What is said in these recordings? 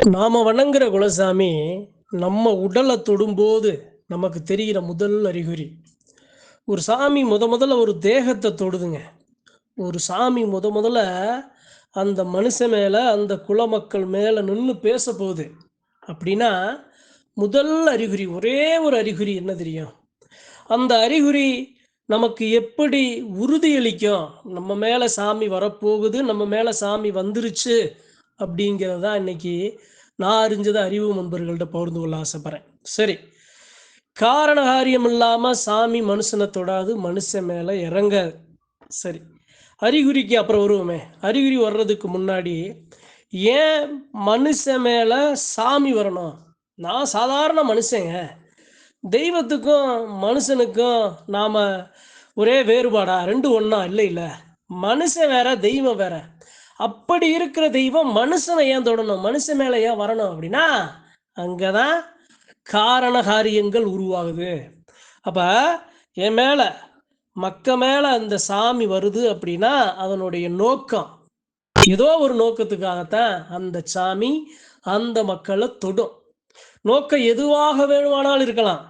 நாம வணங்குற குலசாமி நம்ம உடலை தொடும்போது நமக்கு தெரிகிற முதல் அறிகுறி. ஒரு சாமி முத முதல்ல ஒரு தேகத்தை தொடுதுங்க. ஒரு சாமி முத முதல்ல அந்த மனுஷன் மேலே அந்த குலமக்கள் மேலே நின்று பேச போகுது அப்படின்னா முதல் அறிகுறி ஒரே ஒரு அறிகுறி என்ன தெரியும்? அந்த அறிகுறி நமக்கு எப்படி உறுதியளிக்கும்? நம்ம மேலே சாமி வரப்போகுது நம்ம மேலே சாமி வந்துருச்சு அப்படிங்கிறதா இன்னைக்கு நான் அறிஞ்சதை அறிவு நண்பர்கள்ட்ட பகிர்ந்து கொள்ள ஆசைப்படுறேன். சரி. காரண காரியம் இல்லாமல் சாமி மனுஷனை தொடாது மனுஷன் மேலே இறங்க சரி. அறிகுறிக்கு அப்புறம் வருவோமே. அறிகுறி வர்றதுக்கு முன்னாடி ஏன் மனுஷன் மேலே சாமி வரணும்? நான் சாதாரண மனுஷங்க. தெய்வத்துக்கும் மனுஷனுக்கும் நாம் ஒரே வேறுபாடா? ரெண்டு ஒன்றா இல்லை இல்லை. மனுஷன் வேற தெய்வம் வேற. அப்படி இருக்கிற தெய்வம் மனுஷனை ஏன் தொடணும்? மனுஷன் மேலே ஏன் வரணும் அப்படின்னா அங்கே தான் காரண காரியங்கள் உருவாகுது. அப்போ என் மேலே மக்க மேலே அந்த சாமி வருது அப்படின்னா அதனுடைய நோக்கம் ஏதோ ஒரு நோக்கத்துக்காகத்தான் அந்த சாமி அந்த மக்களை தொடும். நோக்கம் எதுவாக வேணுமானாலும் இருக்கலாம்.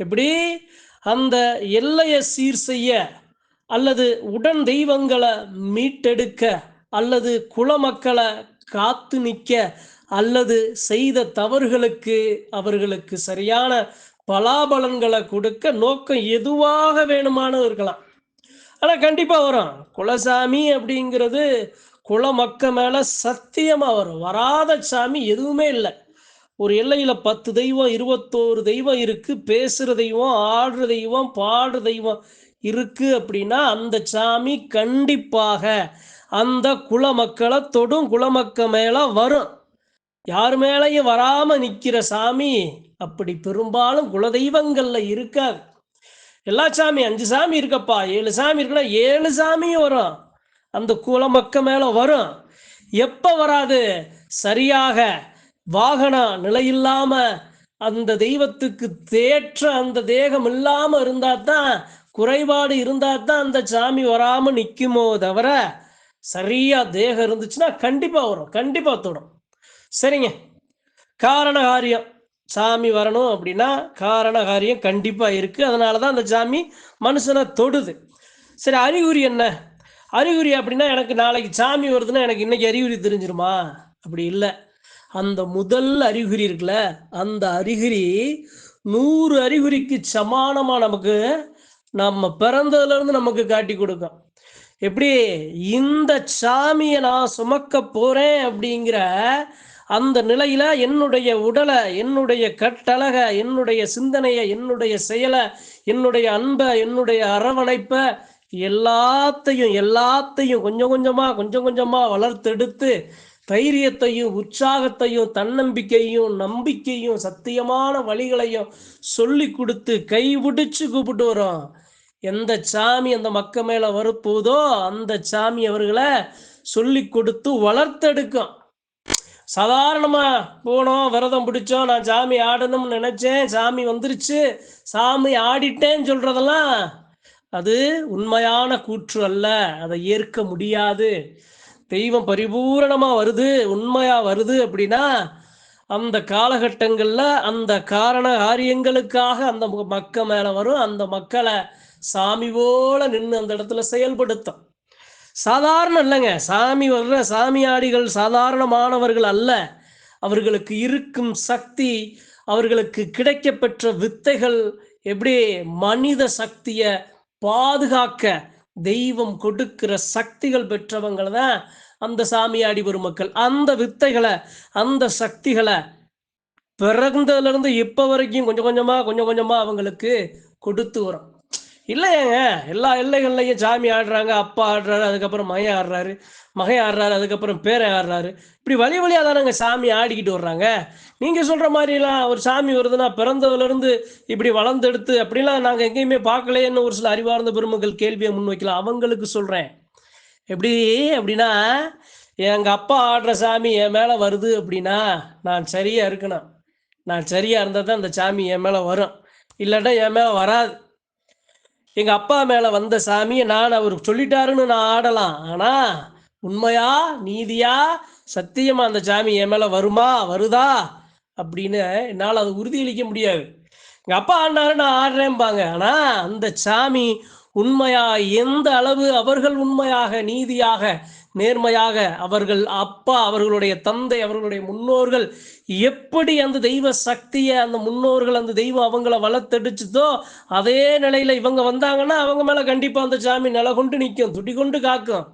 எப்படி? அந்த எல்லையை சீர் செய்ய அல்லது உடன் தெய்வங்களை மீட்டெடுக்க அல்லது குலமக்களை காத்து நிற்க அல்லது செய்த தவறுகளுக்கு அவர்களுக்கு சரியான பலாபலன்களை கொடுக்க நோக்கம் எதுவாக வேணுமானும் இருக்கலாம் ஆனால் கண்டிப்பாக வரும். குலசாமி அப்படிங்கிறது குலமக்க மேலே சத்தியமாக வரும். வராத சாமி எதுவுமே இல்லை. ஒரு எல்லையில் பத்து தெய்வம் இருபத்தோரு தெய்வம் இருக்குது பேசுகிற தெய்வம் ஆடுற தெய்வம் பாடுற தெய்வம் இருக்குது அப்படின்னா அந்த சாமி கண்டிப்பாக அந்த குலமக்களை தொடும் குலமக்க மேலே வரும். யார் மேலேயும் வராமல் நிற்கிற சாமி அப்படி பெரும்பாலும் குலதெய்வங்களில் இருக்காது எல்லா சாமி அஞ்சு சாமி இருக்கப்பா ஏழு சாமி இருக்குன்னா ஏழு சாமியும் வரும். அந்த குலமக்க மேலே வரும். எப்போ வராது? சரியாக வாகனம் நிலையில்லாம அந்த தெய்வத்துக்கு தேற்ற அந்த தேகம் இல்லாமல் இருந்தால் தான் குறைபாடு இருந்தால் தான் அந்த சாமி வராமல் நிற்குமோ தவிர சரியா தேகம் இருந்துச்சுன்னா கண்டிப்பா வரும் கண்டிப்பா தொடும். சரிங்க. காரண காரியம் சாமி வரணும் அப்படின்னா காரண காரியம் கண்டிப்பா இருக்கு. அதனால தான் அந்த சாமி மனுஷனை தொடுது. சரி அறிகுறி என்ன? அறிகுறி அப்படின்னா எனக்கு நாளைக்கு சாமி வருதுன்னா எனக்கு இன்னைக்கு அறிகுறி தெரிஞ்சிருமா? அப்படி இல்லை. அந்த முதல் அறிகுறி இருக்குல்ல அந்த அறிகுறி நூறு அறிகுறிக்கு சமானமாக நமக்கு நம்ம பிறந்ததுலேருந்து நமக்கு காட்டி கொடுக்கும். எப்படி இந்த சாமியை நான் சுமக்க போறேன் அப்படிங்கிற அந்த நிலையில என்னுடைய உடலை என்னுடைய கட்டழக என்னுடைய சிந்தனையை என்னுடைய செயலை என்னுடைய அன்பை என்னுடைய அரவணைப்பை எல்லாத்தையும் எல்லாத்தையும் கொஞ்சம் கொஞ்சமா கொஞ்சம் கொஞ்சமா வளர்த்தெடுத்து தைரியத்தையும் உற்சாகத்தையும் தன்னம்பிக்கையும் நம்பிக்கையும் சத்தியமான வழிகளையும் சொல்லி கொடுத்து கைவிடிச்சு கூப்பிட்டு வரும். எந்த சாமி அந்த மக்க மேலே வரப்போதோ அந்த சாமி அவர்களை சொல்லி கொடுத்து வளர்த்தெடுக்கும். சாதாரணமாக போனோம் விரதம் பிடிச்சோம் நான் சாமி ஆடணும்னு நினச்சேன் சாமி வந்துருச்சு சாமி ஆடிட்டேன்னு சொல்கிறதெல்லாம் அது உண்மையான கூற்று அல்ல அதை ஏற்க முடியாது. தெய்வம் பரிபூரணமாக வருது உண்மையாக வருது அப்படின்னா அந்த காலகட்டங்களில் அந்த காரண காரியங்களுக்காக அந்த மக்க மேலே வரும் அந்த மக்களை சாமி போல நின்று அந்த இடத்துல செயல்படுத்தும். சாதாரணம் இல்லைங்க சாமி வர்ற சாமியாடிகள் சாதாரணமானவர்கள் அல்ல. அவர்களுக்கு இருக்கும் சக்தி அவர்களுக்கு கிடைக்கப்பெற்ற வித்தைகள் எப்படி மனித சக்தியை பாதுகாக்க தெய்வம் கொடுக்கிற சக்திகள் பெற்றவங்களை தான் அந்த சாமியாடி பெருமக்கள். அந்த வித்தைகளை அந்த சக்திகளை பிறந்ததுலேருந்து இப்போ வரைக்கும் கொஞ்சம் கொஞ்சமாக கொஞ்சம் கொஞ்சமாக அவங்களுக்கு கொடுத்து வரும் இல்லையாங்க. எல்லா எல்லைகள்லையும் சாமி ஆடுறாங்க அப்பா ஆடுறாரு அதுக்கப்புறம் மகன் ஆடுறாரு மகன் ஆடுறாரு அதுக்கப்புறம் பேரன் ஆடுறாரு. இப்படி வழி வழியாக தானங்க சாமி ஆடிக்கிட்டு வர்றாங்க. நீங்கள் சொல்கிற மாதிரிலாம் ஒரு சாமி வருதுன்னா பிறந்ததுலேருந்து இப்படி வளர்ந்தெடுத்து அப்படிலாம் நாங்கள் எங்கேயுமே பார்க்கலையேன்னு ஒரு சில அறிவார்ந்த பெருமக்கள் கேள்வியை முன்வைக்கலாம். அவங்களுக்கு சொல்கிறேன் எப்படி அப்படின்னா எங்கள் அப்பா ஆடுற சாமி என் மேலே வருது அப்படின்னா நான் சரியாக இருக்கணும். நான் சரியாக இருந்தால் தான் அந்த சாமி என் மேலே வரும். இல்லாட்டா என் மேலே வராது. எங்க அப்பா மேல வந்த சாமியை நான் அவர் சொல்லிட்டாருன்னு நான் ஆடலாம். ஆனா உண்மையா நீதியா சத்தியமா அந்த சாமி என் மேல வருமா வருதா அப்படின்னு என்னால் அதை உறுதியளிக்க முடியாது. எங்க அப்பா ஆடினாரு நான் ஆடுறேன்பாங்க ஆனா அந்த சாமி உண்மையா எந்த அளவு அவர்கள் உண்மையாக நீதியாக நேர்மையாக அவர்கள் அப்பா அவர்களுடைய தந்தை அவர்களுடைய முன்னோர்கள் எப்படி அந்த தெய்வ சக்தியை அந்த முன்னோர்கள் அந்த தெய்வம் அவங்கள வளர்த்தெடுச்சுதோ அதே நிலையில இவங்க வந்தாங்கன்னா அவங்க மேல கண்டிப்பா அந்த சாமி நில கொண்டு நிற்கும் துடி கொண்டு காக்கும்.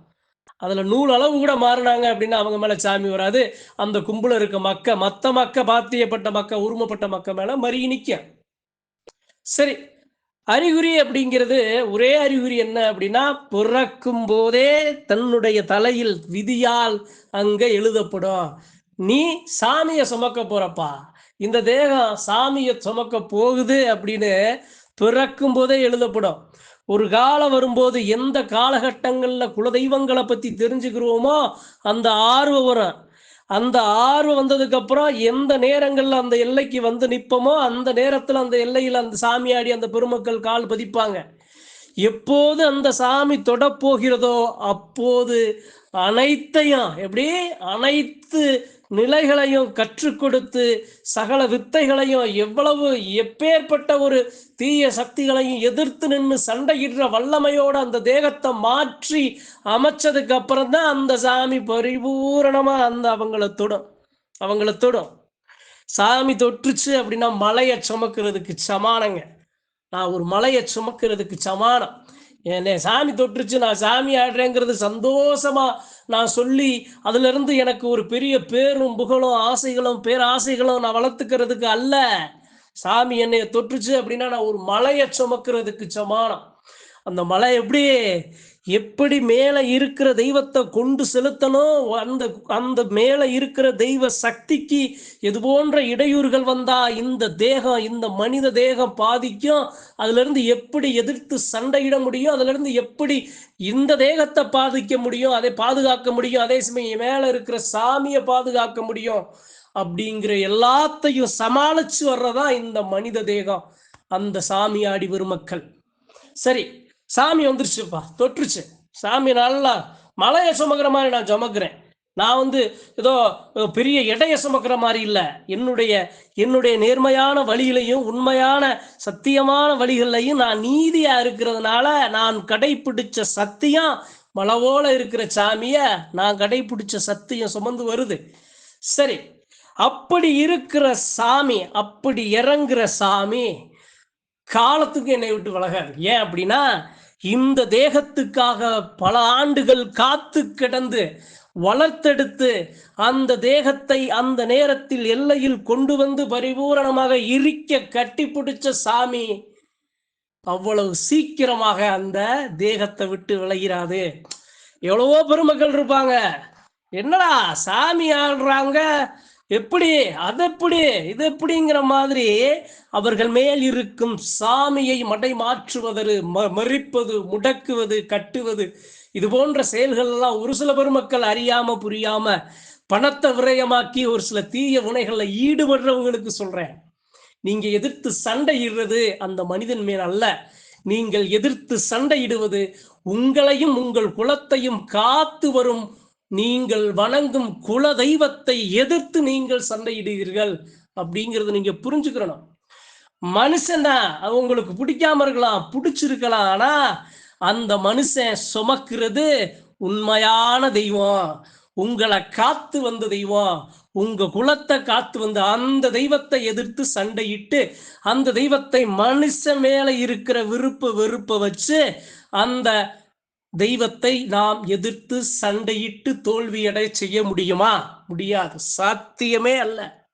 அதுல நூல் அளவு கூட மாறினாங்க அப்படின்னா அவங்க மேல சாமி வராது. அந்த கும்பல இருக்க மக்க மத்த மக்க பாத்தியப்பட்ட மக்க உருமப்பட்ட மக்க மேல மறிய நிற்கும் சரி அறிகுறி அப்படிங்கிறது ஒரே அறிகுறி என்ன அப்படின்னா பிறக்கும் போதே தன்னுடைய தலையில் விதியால் அங்க எழுதப்படும். நீ சாமியை சுமக்க போறப்பா. இந்த தேகம் சாமியை சுமக்க போகுது அப்படின்னு பிறக்கும் போதே எழுதப்படும். ஒரு காலம் வரும்போது எந்த காலகட்டங்களில் குலதெய்வங்களை பற்றி தெரிஞ்சுக்கிறோமோ அந்த ஆர்வம் வரும். அந்த ஆர்வம் வந்ததுக்கப்புறம் எந்த நேரங்களில் அந்த எல்லைக்கு வந்து நிற்போமோ அந்த நேரத்தில் அந்த எல்லையில் அந்த சாமியாடி அந்த பெருமக்கள் கால் பதிப்பாங்க. எப்போது அந்த சாமி தொடப்போகிறதோ அப்போது அனைத்தையும் எப்படி? அனைத்து நிலைகளையும் கற்றுக் கொடுத்து சகல வித்தைகளையும் எவ்வளவு எப்பேற்பட்ட ஒரு தீய சக்திகளையும் எதிர்த்து நின்று சண்டையிடுற வல்லமையோட அந்த தேகத்தை மாற்றி அமைச்சதுக்கு அப்புறம் தான் அந்த சாமி பரிபூரணமா அந்த அவங்கள தொடும். அவங்கள தொடும். சாமி தொற்றுச்சு அப்படின்னா மலையை சுமக்கிறதுக்கு சமானங்க. நான் ஒரு மலையை சுமக்கிறதுக்கு சமானம். என்னை சாமி தொற்றுச்சு நான் சாமி ஆடுறேங்கிறது சந்தோஷமா நான் சொல்லி அதுல இருந்து எனக்கு ஒரு பெரிய பேரும் புகழும் ஆசைகளும் பேராசைகளும் நான் வளர்த்துக்கிறதுக்கு அல்ல. சாமி என்னைய தொற்றுச்சு அப்படின்னா நான் ஒரு மலையை சுமக்கிறதுக்கு சமானம். அந்த மலை எப்படி எப்படி மேலே இருக்கிற தெய்வத்தை கொண்டு செலுத்தணும் அந்த அந்த மேலே இருக்கிற தெய்வ சக்திக்கு இது போன்ற இடையூறுகள் வந்தா இந்த தேகம் இந்த மனித தேகம் பாதிக்கும். அதிலிருந்து எப்படி எதிர்த்து சண்டையிட முடியும்? அதிலிருந்து எப்படி இந்த தேகத்தை பாதிக்க முடியும்? அதை பாதுகாக்க முடியும்? அதே சமயம் மேலே இருக்கிற சாமியை பாதுகாக்க முடியும்? அப்படிங்கிற எல்லாத்தையும் சமாளிச்சு வர்றதா இந்த மனித தேகம். அந்த சாமியாடி பெருமக்கள் சரி சாமி வந்துருச்சுப்பா தொற்றுச்சு சாமி நல்லா மலையை சுமக்கிற மாதிரி நான் சுமக்கிறேன். நான் வந்து ஏதோ பெரிய இடைய சுமக்கிற மாதிரி இல்லை. என்னுடைய என்னுடைய நேர்மையான வழியிலையும் உண்மையான சத்தியமான வழிகள்லையும் நான் நீதியா இருக்கிறதுனால நான் கடைபிடிச்ச சத்தியம் மலவோல இருக்கிற சாமிய நான் கடைபிடிச்ச சத்தியம் சுமந்து வருது. சரி அப்படி இருக்கிற சாமி அப்படி இறங்குற சாமி காலத்துக்கு என்னை விட்டு விலகாது. ஏன் அப்படின்னா இந்த தேகத்துக்காக பல ஆண்டுகள் காத்து கிடந்து வளர்த்தெடுத்து அந்த தேகத்தை அந்த நேரத்தில் எல்லையில் கொண்டு வந்து பரிபூரணமாக இரிக்க கட்டி பிடிச்ச சாமி அவ்வளவு சீக்கிரமாக அந்த தேகத்தை விட்டு விளைகிறாது எவ்வளவோ பெருமக்கள் இருப்பாங்க. என்னடா சாமி ஆடுறாங்க எப்படி அது எப்படி இது எப்படிங்கிற மாதிரி அவர்கள் மேல் இருக்கும் சாமியை மடை மாற்றுவதற்கு ம மறிப்பது முடக்குவது கட்டுவது இது போன்ற செயல்கள் எல்லாம் ஒரு சில பெருமக்கள் அறியாம புரியாம பணத்தை விரயமாக்கி ஒரு சில தீய வினைகள்ல ஈடுபடுறவங்களுக்கு சொல்றேன். நீங்க எதிர்த்து சண்டையிடுறது அந்த மனிதன் மேல் அல்ல. நீங்கள் எதிர்த்து சண்டையிடுவது உங்களையும் உங்கள் குலத்தையும் காத்து வரும் நீங்கள் வணங்கும் குல தெய்வத்தை எதிர்த்து நீங்கள் சண்டையிடுகிறீர்கள் அப்படிங்கிறத நீங்க புரிஞ்சுக்கிறணும். மனுஷன் தான் உங்களுக்கு பிடிக்காம இருக்கலாம் பிடிச்சிருக்கலாம். ஆனா அந்த மனுஷன் சுமக்கிறது உண்மையான தெய்வம். உங்களை காத்து வந்த தெய்வம். உங்க குலத்தை காத்து வந்த அந்த தெய்வத்தை எதிர்த்து சண்டையிட்டு அந்த தெய்வத்தை மனுஷன் மேல இருக்கிற விருப்ப வெறுப்ப வச்சு அந்த தெய்வத்தை நாம் எதிர்த்து சண்டையிட்டு தோல்வியடை செய்ய முடியுமா? முடியாது. சாத்தியமே அல்ல.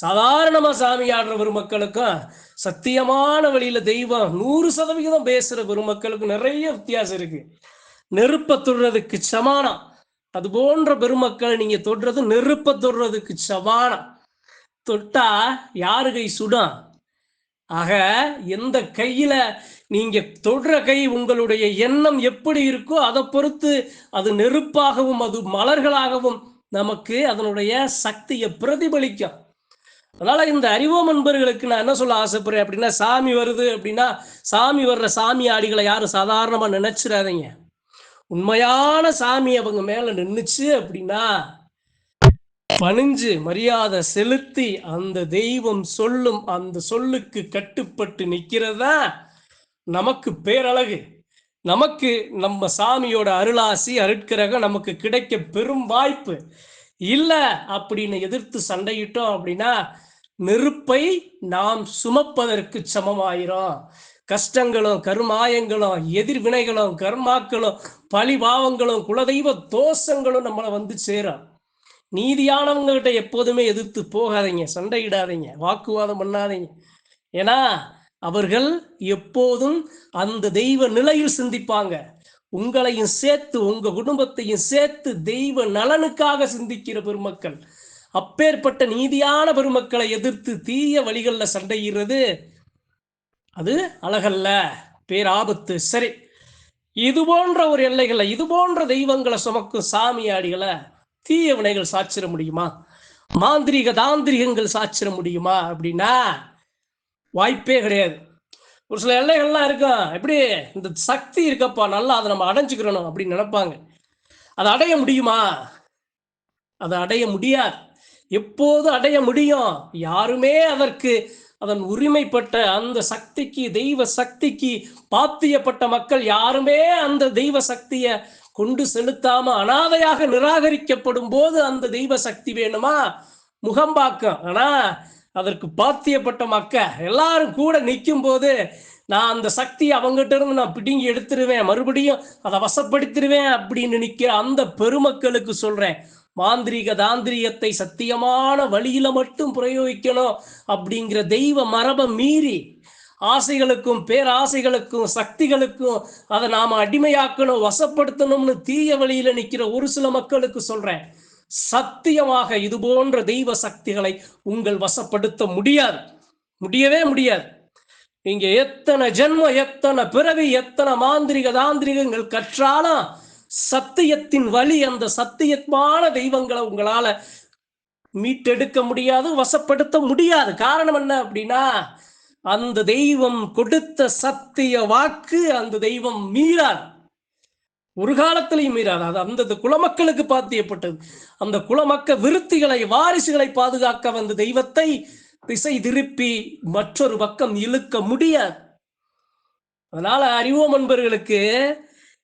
சாதாரணமா சாமி ஆடுற பெருமக்களுக்கும் சத்தியமான வழியில தெய்வம் நூறு சதவிகிதம் பேசுற பெருமக்களுக்கும் நிறைய வித்தியாசம் இருக்கு. நெருப்ப தொடுறதுக்கு சமானம். அது போன்ற பெருமக்கள் நீங்க தொடுறது நெருப்ப தொடுறதுக்கு சமானம். தொட்டா யாரு கை சுடும்? ஆக எந்த கையில நீங்க தொடுற கை உங்களுடைய எண்ணம் எப்படி இருக்கோ அதை பொறுத்து அது நெருப்பாகவும் அது மலர்களாகவும் நமக்கு அதனுடைய சக்தியை பிரதிபலிக்கும். அதனால இந்த அறிவோம் அன்பர்களுக்கு நான் என்ன சொல்ல ஆசைப்படுறேன் அப்படின்னா சாமி வருது அப்படின்னா சாமி வர்ற சாமி ஆடிகளை யாரும் சாதாரணமா நினைச்சிடாதீங்க. உண்மையான சாமி அவங்க மேல நின்றுச்சு அப்படின்னா பணிஞ்சு மரியாதை செலுத்தி அந்த தெய்வம் சொல்லும் அந்த சொல்லுக்கு கட்டுப்பட்டு நிற்கிறதா நமக்கு பேரழகு. நமக்கு நம்ம சாமியோட அருளாசி அருட்கிரகம் நமக்கு கிடைக்க பெரும் வாய்ப்பு. இல்லை அப்படின்னு எதிர்த்து சண்டையிட்டோம் அப்படின்னா நெருப்பை நாம் சுமப்பதற்கு சமமாயிரும். கஷ்டங்களும் கருமாயங்களும் எதிர்வினைகளும் கர்மாக்களும் பழிபாவங்களும் குலதெய்வ தோஷங்களும் நம்மளை வந்து சேரும். நீதியானவங்க கிட்ட எப்போதுமே எதிர்த்து போகாதீங்க சண்டையிடாதீங்க வாக்குவாதம் பண்ணாதீங்க. ஏன்னா அவர்கள் எப்போதும் அந்த தெய்வ நிலையில் சிந்திப்பாங்க. உங்களையும் சேர்த்து உங்க குடும்பத்தையும் சேர்த்து தெய்வ நலனுக்காக சிந்திக்கிற பெருமக்கள். அப்பேற்பட்ட நீதியான பெருமக்களை எதிர்த்து தீய வழிகளில் சண்டையிடுறது அது அழகல்ல பேராபத்து சரி. இது போன்ற ஒரு எல்லைகளை இது போன்ற தெய்வங்களை சுமக்கும் சாமியாடிகளை தீய வினைகள் சாச்சிட முடியுமா? மாந்திரீக தாந்திரிகங்கள் சாச்சிட முடியுமா? அப்படின்னா வாய்ப்பே கிடையாது. ஒரு சில எல்லைகள்லாம் இருக்கும் எப்படி இந்த சக்தி இருக்கப்பா நல்லா அதை நம்ம அடைஞ்சுக்கிறணும் அப்படின்னு நினைப்பாங்க. அதை அடைய முடியுமா? அதை அடைய முடியாது. எப்போது அடைய முடியும்? யாருமே அதற்கு அதன் உரிமைப்பட்ட அந்த சக்திக்கு தெய்வ சக்திக்கு பாத்தியப்பட்ட மக்கள் யாருமே அந்த தெய்வ சக்தியை கொண்டு செலுத்தாம அனாதையாக நிராகரிக்கப்படும் போது அந்த தெய்வ சக்தி வேணுமா? முகம்பாக்கம் ஆனா அதற்கு பாத்தியப்பட்ட மக்க எல்லாரும் கூட நிற்கும் போது நான் அந்த சக்தியை அவங்ககிட்ட இருந்து நான் பிடுங்கி எடுத்துருவேன். மறுபடியும் அதை வசப்படுத்திடுவேன் அப்படின்னு நிற்கிற அந்த பெருமக்களுக்கு சொல்றேன். மாந்திரீக தாந்திரிகத்தை சத்தியமான வழியில மட்டும் பிரயோகிக்கணும் அப்படிங்கிற தெய்வ மரபை மீறி ஆசைகளுக்கும் பேராசைகளுக்கும் சக்திகளுக்கும் அதை நாம் அடிமையாக்கணும் வசப்படுத்தணும்னு தீய வழியில நிற்கிற ஒரு சில மக்களுக்கு சொல்றேன். சத்தியமாக இது போன்ற தெய்வ சக்திகளை உங்கள் வசப்படுத்த முடியாது. முடியவே முடியாது. இங்க எத்தனை ஜென்மம் எத்தனை பிறவி எத்தனை மாந்திரிக தாந்திரிகங்கள் கற்றாலும் சத்தியத்தின் வழி அந்த சத்தியமான தெய்வங்களை உங்களால மீட்டெடுக்க முடியாது வசப்படுத்த முடியாது. காரணம் என்ன அப்படின்னா அந்த தெய்வம் கொடுத்த சத்திய வாக்கு அந்த தெய்வம் மீறாது ஒரு காலத்திலையும் மீறாது அது அந்த குலமக்களுக்கு பாத்தியப்பட்டது. அந்த குலமக்க விருத்திகளை வாரிசுகளை பாதுகாக்க வந்த தெய்வத்தை திசை திருப்பி மற்றொரு பக்கம் இழுக்க முடியாது. அதனால அறிவோம் என்பவர்களுக்கு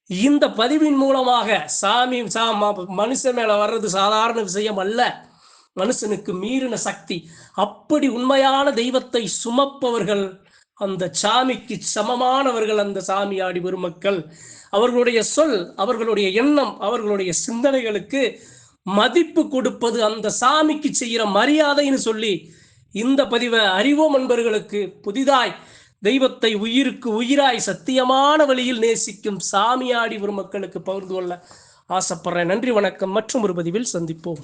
இந்த பதிவின் மூலமாக சாமி சா மனுஷன் மேல வர்றது சாதாரண விஷயம் அல்ல. மனுஷனுக்கு மீறின சக்தி. அப்படி உண்மையான தெய்வத்தை சுமப்பவர்கள் அந்த சாமிக்கு சமமானவர்கள் அந்த சாமியாடி பெருமக்கள் அவர்களுடைய சொல் அவர்களுடைய எண்ணம் அவர்களுடைய சிந்தனைகளுக்கு மதிப்பு கொடுப்பது அந்த சாமிக்கு செய்கிற மரியாதைன்னு சொல்லி இந்த பதிவை அறிவோம் அன்பர்களுக்கு. புதிதாய் தெய்வத்தை உயிருக்கு உயிராய் சத்தியமான வழியில் நேசிக்கும் சாமியாடி பெருமக்களுக்கு பகிர்ந்து கொள்ள ஆசைப்படுறேன். நன்றி வணக்கம். மற்றும் ஒரு பதிவில் சந்திப்போம்.